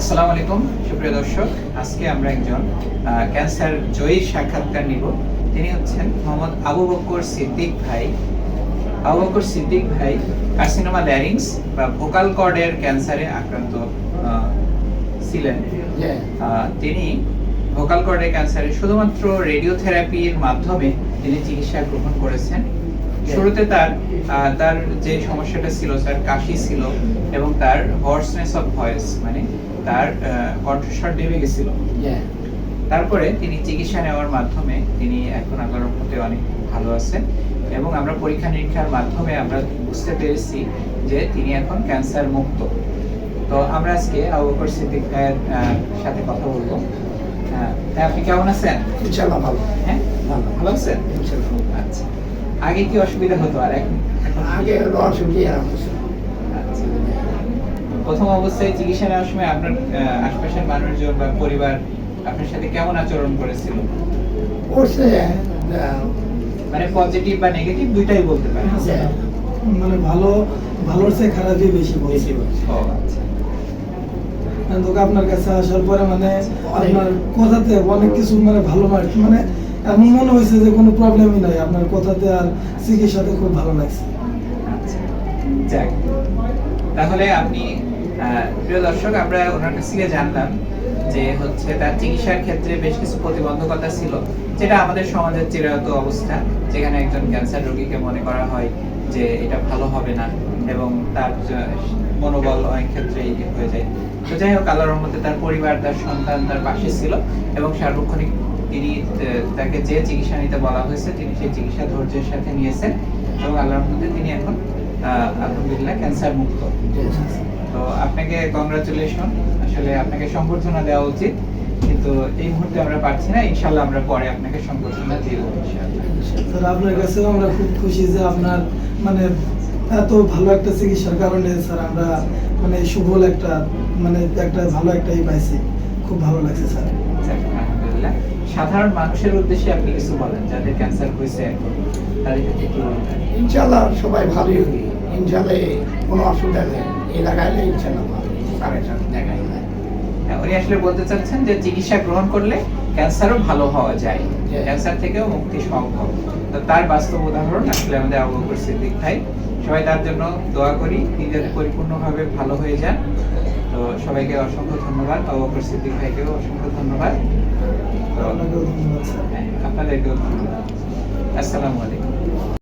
আসসালামু আলাইকুম সুপ্রিয় দর্শক। আজকে আমরা একজন ক্যান্সার জয়ীর সাক্ষাৎকার নিব। তিনি হচ্ছেন মোহাম্মদ আবু বকর সিদ্দিক ভাই। আবু বকর সিদ্দিক ভাই কার্সিনোমা ল্যারিংস বা ভোকাল কর্ডের ক্যান্সারে আক্রান্ত ছিলেন। তিনি ভোকাল কর্ডের ক্যান্সারে শুধুমাত্র রেডিওথেরাপির মাধ্যমে তিনি চিকিৎসা গ্রহণ করেছেন। শুরুতে তার তার যে সমস্যাটা ছিল তার কাশি ছিল এবং তার হর্সনেস অফ ভয়েস মানে তার কণ্ঠস্বর নেমে গেছিল। তারপরে তিনি চিকিৎসা নেওয়ার মাধ্যমে তিনি এখন আল্লাহর রহমতে অনেক ভালো আছেন এবং আমরা পরীক্ষা নিরীক্ষার মাধ্যমে আমরা বুঝতে পেরেছি যে তিনি এখন ক্যান্সার মুক্ত। তো আমরা আজকে আবু বকর সিদ্দিক ভাইয়ের সাথে কথা বলব। হ্যাঁ আপনি কেমন আছেন? ইনশাআল্লাহ ভালো। হ্যাঁ? ভালো। ভালো আছেন? আচ্ছা। আগে কি অসুবিধা হতো আর এখন? আগে অসুবিধা। আচ্ছা। প্রথম অবস্থায় চিকিৎসা নেওয়ার সময় আপনার আশপাশের মানুষজন বা পরিবার আপনার সাথে কেমন আচরণ করেছিল? করছে মানে পজিটিভ বা নেগেটিভ দুইটাই বলতে পারেন। মানে ভালো ভালোর চেয়ে খারাপই বেশি বলছি। ও আচ্ছা। তোকে আপনার কাছে আসার পরে মানে আপনার কথাতে অনেক কিছু মানে ভালো আর কি মানে এমন মনে হয়েছে যে কোনো প্রবলেমই নাই, আপনার কথাতে আর চিকিৎসাতে খুব ভালো লাগছে। আচ্ছা। তাহলে আপনি প্রিয় দর্শক, আমরা ওনার কাছ থেকে জানলাম যে হচ্ছে তার চিকিৎসার ক্ষেত্রে বেশ কিছু প্রতিবন্ধকতা ছিল, যেটা আমাদের সমাজের চিরায়ত অবস্থা, যেখানে একজন ক্যান্সার রোগীকে মনে করা হয় যে এটা ভালো হবে না, এবং তার মনোবল অনেক ক্ষেত্রে হয়ে যায়। তো যাই হোক, আল্লাহর রহমতে তার পরিবার, তার সন্তান তার পাশে ছিল এবং সার্বক্ষণিক তিনি তাকে যে চিকিৎসা নিতে বলা হয়েছে, তিনি সেই চিকিৎসা ধৈর্যের সাথে নিয়েছেন এবং আল্লাহর রহমতে তিনি এখন আলহামদুলিল্লাহ ক্যান্সার মুক্ত। তো আপনাকে কংগ্রাচুলেশন আসলে আপনাকে সম্বর্ধনা দেওয়া উচিত, কিন্তু এই মুহূর্তে আমরা পারছি না। ইনশাল্লাহ আমরা পরে আপনাকে সম্বর্ধনা দিব, ইনশাআল্লাহ। স্যার আপনার কাছেও আমরা খুব খুশি যে আপনার মানে এত ভালো একটা চিকিৎসার কারণে স্যার আমরা মানে সুফল একটা মানে একটা ভালো একটাই পাইছি। খুব ভালো লাগছে স্যার আলহামদুলিল্লাহ। সাধারণ মানুষের উদ্দেশ্যে আপনি কিছু বলেন যাদের ক্যান্সার হয়েছে এখন তাদের কি বলবেন? ইনশাআল্লাহ সবাই ভালোই হবে ইনশাআল্লাহ কোনো অসুবিধা নেই। এই লাগাইলে ইনশাআল্লাহ ভালো। সাড়ে সাত জায়গায় হ্যাঁ, উনি আসলে বলতে চাচ্ছেন যে চিকিৎসা গ্রহণ করলে ক্যান্সারও ভালো হওয়া যায়। ক্যান্সার থেকেও মুক্তি সম্ভব। তো তার বাস্তব উদাহরণ আসলে আমাদের আবু বকর সিদ্দিক ভাই। সবাই তার জন্য দোয়া করি তিনি যাতে পরিপূর্ণভাবে ভালো হয়ে যান। তো সবাইকে অসংখ্য ধন্যবাদ। আবু বকর সিদ্দিক ভাইকেও অসংখ্য ধন্যবাদ। তো আপনাকেও ধন্যবাদ হ্যাঁ, আপনাদেরকেও ধন্যবাদ। আসসালামু আলাইকুম।